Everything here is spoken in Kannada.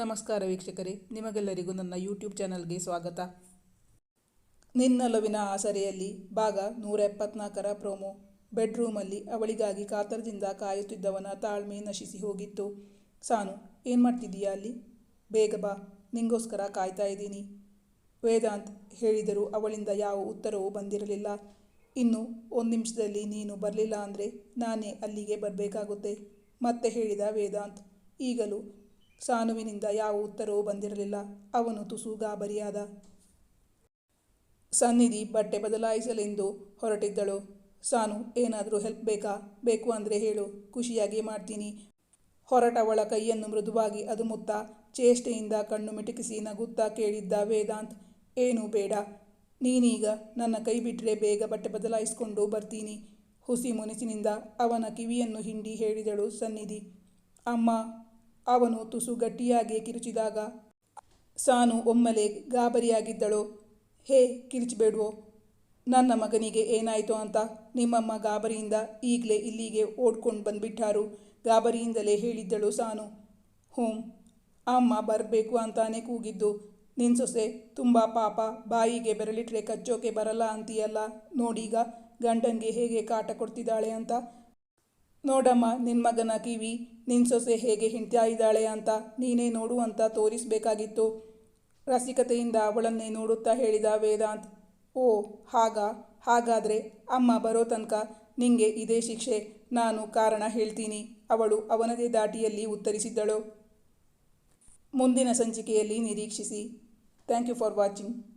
ನಮಸ್ಕಾರ ವೀಕ್ಷಕರೇ, ನಿಮಗೆಲ್ಲರಿಗೂ ನನ್ನ ಯೂಟ್ಯೂಬ್ ಚಾನಲ್ಗೆ ಸ್ವಾಗತ. ನಿನ್ನೊಲವಿನ ಆಸರೆಯಲ್ಲಿ ಭಾಗ ನೂರ ಎಪ್ಪತ್ನಾಲ್ಕರ ಪ್ರೋಮೋ ಬೆಡ್ರೂಮಲ್ಲಿ ಅವಳಿಗಾಗಿ ಕಾತರದಿಂದ ಕಾಯುತ್ತಿದ್ದವನ ತಾಳ್ಮೆ ನಶಿಸಿ ಹೋಗಿತ್ತು. ಸಾನು, ಏನು ಮಾಡ್ತಿದ್ದೀಯಾ ಅಲ್ಲಿ? ಬೇಗ ಬಾ, ನಿಂಗೋಸ್ಕರ ಕಾಯ್ತಾ ಇದ್ದೀನಿ. ವೇದಾಂತ್ ಹೇಳಿದರೂ ಅವಳಿಂದ ಯಾವ ಉತ್ತರವೂ ಬಂದಿರಲಿಲ್ಲ. ಇನ್ನು ಒಂದು ನಿಮಿಷದಲ್ಲಿ ನೀನು ಬರಲಿಲ್ಲ ಅಂದರೆ ನಾನೇ ಅಲ್ಲಿಗೆ ಬರಬೇಕಾಗುತ್ತೆ, ಮತ್ತೆ ಹೇಳಿದ ವೇದಾಂತ್. ಈಗಲೂ ಸಾನುವಿನಿಂದ ಯಾವ ಉತ್ತರವೂ ಬಂದಿರಲಿಲ್ಲ. ಅವನು ತುಸು ಗಾಬರಿಯಾದ ಸನ್ನಿಧಿ ಬಟ್ಟೆ ಬದಲಾಯಿಸಲೆಂದು ಹೊರಟಿದ್ದಳು. ಸಾನು, ಏನಾದರೂ ಹೆಲ್ಪ್ ಬೇಕಾ? ಬೇಕು ಅಂದರೆ ಹೇಳು. ಖುಷಿಯಾಗಿ ಮಾಡ್ತೀನಿ. ಹೊರಟವಳ ಕೈಯನ್ನು ಮೃದುವಾಗಿ ಅದುಮುತ್ತಾ ಚೇಷ್ಟೆಯಿಂದ ಕಣ್ಣು ಮಿಟುಕಿಸಿ ನಗುತ್ತಾ ಕೇಳಿದ್ದ ವೇದಾಂತ್, ಏನು ಬೇಡ. ನೀನೀಗ ನನ್ನ ಕೈ ಬಿಟ್ಟರೆ ಬೇಗ ಬಟ್ಟೆ ಬದಲಾಯಿಸಿಕೊಂಡು ಬರ್ತೀನಿ. ಹುಸಿ ಮುನಿಸಿನಿಂದ ಅವನ ಕಿವಿಯನ್ನು ಹಿಂಡಿ ಹೇಳಿದಳು ಸನ್ನಿಧಿ. ಅಮ್ಮ ಅವನು ತುಸು ಗಟ್ಟಿಯಾಗಿ ಕಿರುಚಿದಾಗ, ಸಾನು ಒಮ್ಮೆಲೆ ಗಾಬರಿಯಾಗಿದ್ದಳು. ಹೇ, ಕಿರಿಚಬೇಡ್ವೋ, ನನ್ನ ಮಗನಿಗೆ ಏನಾಯಿತು ಅಂತ? ನಿಮ್ಮಮ್ಮ ಗಾಬರಿಯಿಂದ ಈಗಲೇ ಇಲ್ಲಿಗೆ ಓಡ್ಕೊಂಡು ಬಂದ್ಬಿಟ್ಟಾರು. ಗಾಬರಿಯಿಂದಲೇ ಹೇಳಿದ್ದಳು ಸಾನು. ಹ್ಞೂ, ಅಮ್ಮ ಬರಬೇಕು ಅಂತಾನೆ ಕೂಗಿದ್ದು. ನಿನ್ನ ಸೊಸೆ ತುಂಬ ಪಾಪ, ಬಾಯಿಗೆ ಬೆರಳಿಟ್ರೆ ಕಚ್ಚೋಕೆ ಬರಲ್ಲ ಅಂತೀಯಲ್ಲ. ನೋಡೀಗ ಗಂಡನಿಗೆ ಹೇಗೆ ಕಾಟ ಕೊಡ್ತಿದ್ದಾಳೆ ಅಂತ ನೋಡಮ್ಮ ನಿನ್ನ ಮಗನ ಕಿವಿ ನಿನ್ನ ಸೊಸೆ ಹೇಗೆ ಹಿಂಡ್ತಾ ಇದ್ದಾಳೆ ಅಂತ ನೀನೇ ನೋಡು ಅಂತ ತೋರಿಸಬೇಕಾಗಿತ್ತು. ರಸಿಕತೆಯಿಂದ ಅವಳನ್ನೇ ನೋಡುತ್ತಾ ಹೇಳಿದ ವೇದಾಂತ್, ಓ, ಹಾಗ, ಹಾಗಾದರೆ ಅಮ್ಮ ಬರೋ ತನಕ ನಿಂಗೆ ಇದೇ ಶಿಕ್ಷೆ, ನಾನು ಕಾರಣ ಹೇಳ್ತೀನಿ, ಅವಳು ಅವನದೇ ದಾಟಿಯಲ್ಲಿ ಉತ್ತರಿಸಿದ್ದಳು. ಮುಂದಿನ ಸಂಚಿಕೆಯಲ್ಲಿ ನಿರೀಕ್ಷಿಸಿ. Thank you for watching.